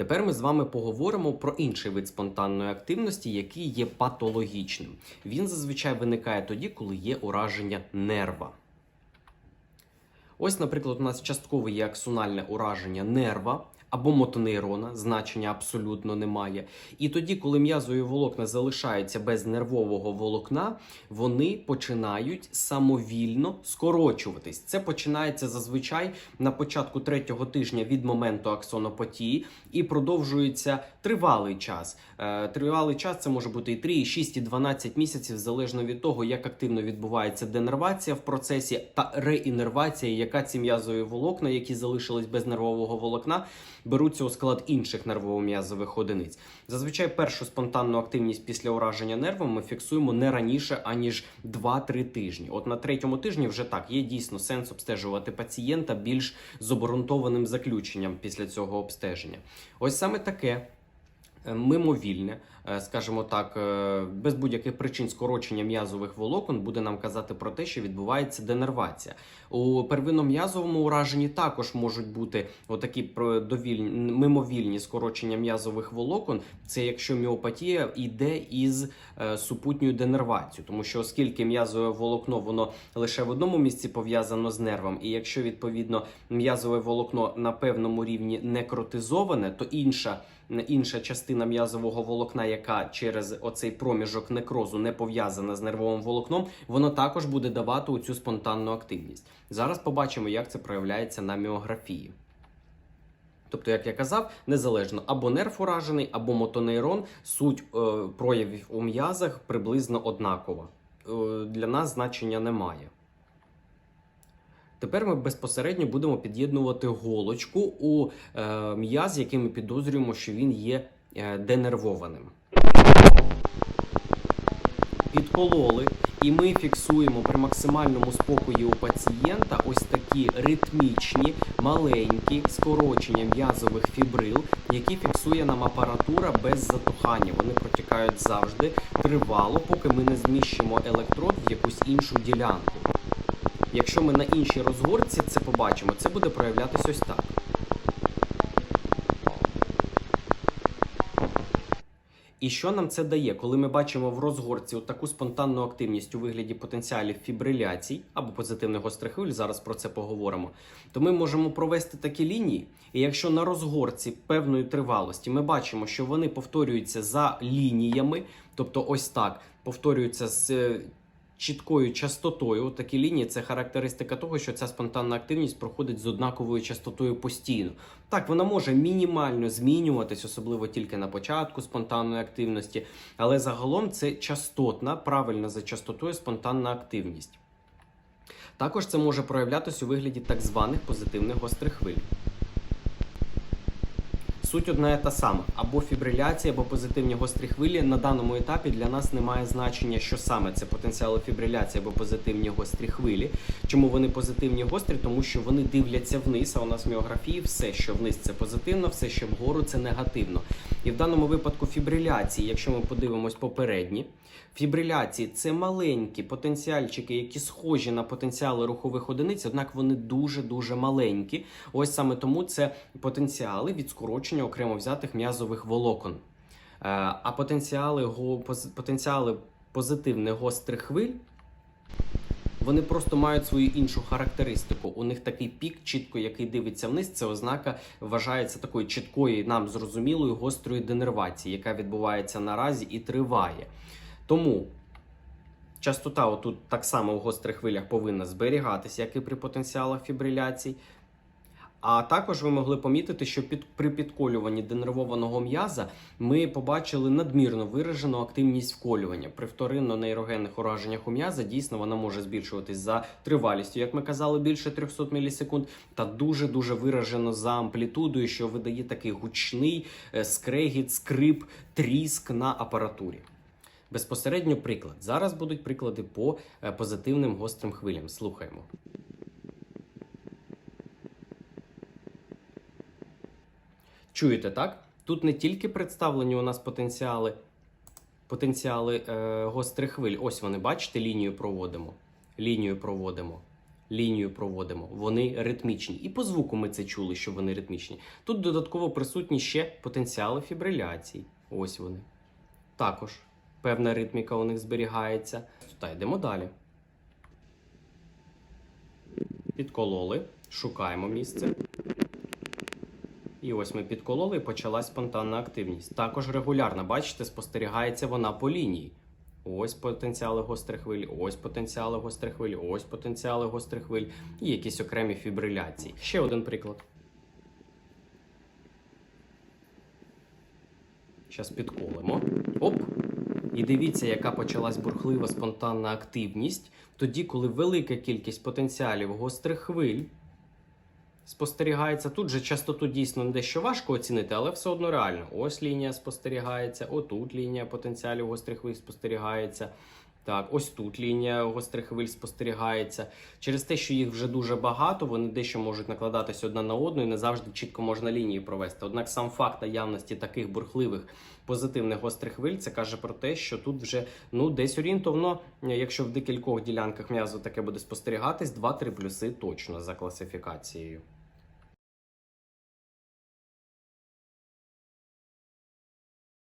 Тепер ми з вами поговоримо про інший вид спонтанної активності, який є патологічним. Він зазвичай виникає тоді, коли є ураження нерва. Ось, наприклад, у нас часткове є аксональне ураження нерва або мотонейрона, значення абсолютно немає. І тоді, коли м'язові волокна залишаються без нервового волокна, вони починають самовільно скорочуватись. Це починається зазвичай на початку третього тижня від моменту аксонопатії і продовжується тривалий час. Е, Тривалий час це може бути і 3, і 6, і 12 місяців, залежно від того, як активно відбувається денервація в процесі та реінервація, яка ці м'язові волокна, які залишились без нервового волокна, беруться у склад інших нервово-м'язових одиниць. Зазвичай першу спонтанну активність після ураження нервом ми фіксуємо не раніше аніж 2-3 тижні. От на третьому тижні вже так є дійсно сенс обстежувати пацієнта більш з обґрунтованим заключенням після цього обстеження. Ось саме таке. е, Мимовільне, скажімо так, е, без будь-яких причин скорочення м'язових волокон буде нам казати про те, що відбувається денервація. У первинно-м'язовому ураженні також можуть бути отакі довільні, мимовільні скорочення м'язових волокон. Це якщо міопатія йде із е, супутньою денервацією, тому що оскільки м'язове волокно воно лише в одному місці пов'язано з нервом, і якщо відповідно м'язове волокно на певному рівні некротизоване, то інша. Інша частина м'язового волокна, яка через оцей проміжок некрозу не пов'язана з нервовим волокном, воно також буде давати цю спонтанну активність. Зараз побачимо, як це проявляється на міографії. Тобто, як я казав, незалежно або нерв уражений, або мотонейрон, суть е, проявів у м'язах приблизно однакова. Е, для нас значення немає. Тепер ми безпосередньо будемо під'єднувати голочку у е, м'яз, який ми підозрюємо, що він є е, денервованим. Підкололи, і ми фіксуємо при максимальному спокої у пацієнта ось такі ритмічні, маленькі скорочення м'язових фібрил, які фіксує нам апаратура без затухання. Вони протікають завжди тривало, поки ми не зміщимо електрод в якусь іншу ділянку. Якщо ми на іншій розгорці це побачимо, це буде проявлятися ось так. І що нам це дає, коли ми бачимо в розгорці таку спонтанну активність у вигляді потенціалів фібриляцій або позитивних гострих хвиль, зараз про це поговоримо, то ми можемо провести такі лінії. І якщо на розгорці певної тривалості ми бачимо, що вони повторюються за лініями, тобто ось так повторюються з е, чіткою частотою. Такі лінії це характеристика того, що ця спонтанна активність проходить з однаковою частотою постійно. Так, вона може мінімально змінюватись, особливо тільки на початку спонтанної активності, але загалом це частотна, правильна за частотою спонтанна активність. Також це може проявлятися у вигляді так званих позитивних гострих хвиль. Суть одна і та сама: або фібриляція, або позитивні гострі хвилі. На даному етапі для нас немає значення, що саме це потенціали фібриляції або позитивні гострі хвилі. Чому вони позитивні гострі? Тому що вони дивляться вниз, а у нас в міографії все, що вниз, це позитивно, все, що вгору, це негативно. І в даному випадку фібриляції, якщо ми подивимось попередні, фібриляції це маленькі потенціальчики, які схожі на потенціали рухових одиниць, однак вони дуже-дуже маленькі. Ось саме тому це потенціали від скорочення окремо взятих м'язових волокон. Е, А потенціали, потенціали позитивних гострих хвиль. Вони просто мають свою іншу характеристику. У них такий пік, чітко, який дивиться вниз. Це ознака вважається такою чіткою, нам зрозумілою гострої денервації, яка відбувається наразі і триває. Тому частота отут так само в гострих хвилях повинна зберігатися, як і при потенціалах фібриляцій. А також ви могли помітити, що під, при підколюванні денервованого м'яза ми побачили надмірно виражену активність вколювання. При вторинно-нейрогенних ураженнях у м'яза дійсно вона може збільшуватись за тривалістю, як ми казали, більше 300 мілісекунд, та дуже-дуже виражено за амплітудою, що видає такий гучний е, скрегіт, скрип, тріск на апаратурі. Безпосередньо приклад. Зараз будуть приклади по е, позитивним гострим хвилям. Слухаємо. Чуєте, так? Тут не тільки представлені у нас потенціали, потенціали е, гострих хвиль. Ось вони, бачите, лінію проводимо. Лінію проводимо. лінію проводимо. Вони ритмічні. І по звуку ми це чули, що вони ритмічні. Тут додатково присутні ще потенціали фібриляцій. Ось вони. Також певна ритміка у них зберігається. Та йдемо далі. Підкололи, шукаємо місце. І ось ми підкололи і почалась спонтанна активність. Також регулярно, бачите, спостерігається вона по лінії. Ось потенціали гострих хвиль, ось потенціали гострих хвиль, ось потенціали гострих хвиль і якісь окремі фібриляції. Ще один приклад. Зараз підколимо. Оп. І дивіться, яка почалась бурхлива спонтанна активність, тоді, коли велика кількість потенціалів гострих хвиль спостерігається. Тут же частоту дійсно дещо важко оцінити, але все одно реально. Ось лінія спостерігається, отут лінія потенціалів гострих хвиль спостерігається. Так, ось тут лінія гострих хвиль спостерігається. Через те, що їх вже дуже багато, вони дещо можуть накладатися одна на одну і не завжди чітко можна лінії провести. Однак сам факт наявності таких бурхливих позитивних гострих хвиль це каже про те, що тут вже ну десь орієнтовно, якщо в декількох ділянках м'язу таке буде спостерігатись, 2-3 плюси точно за класифікацією.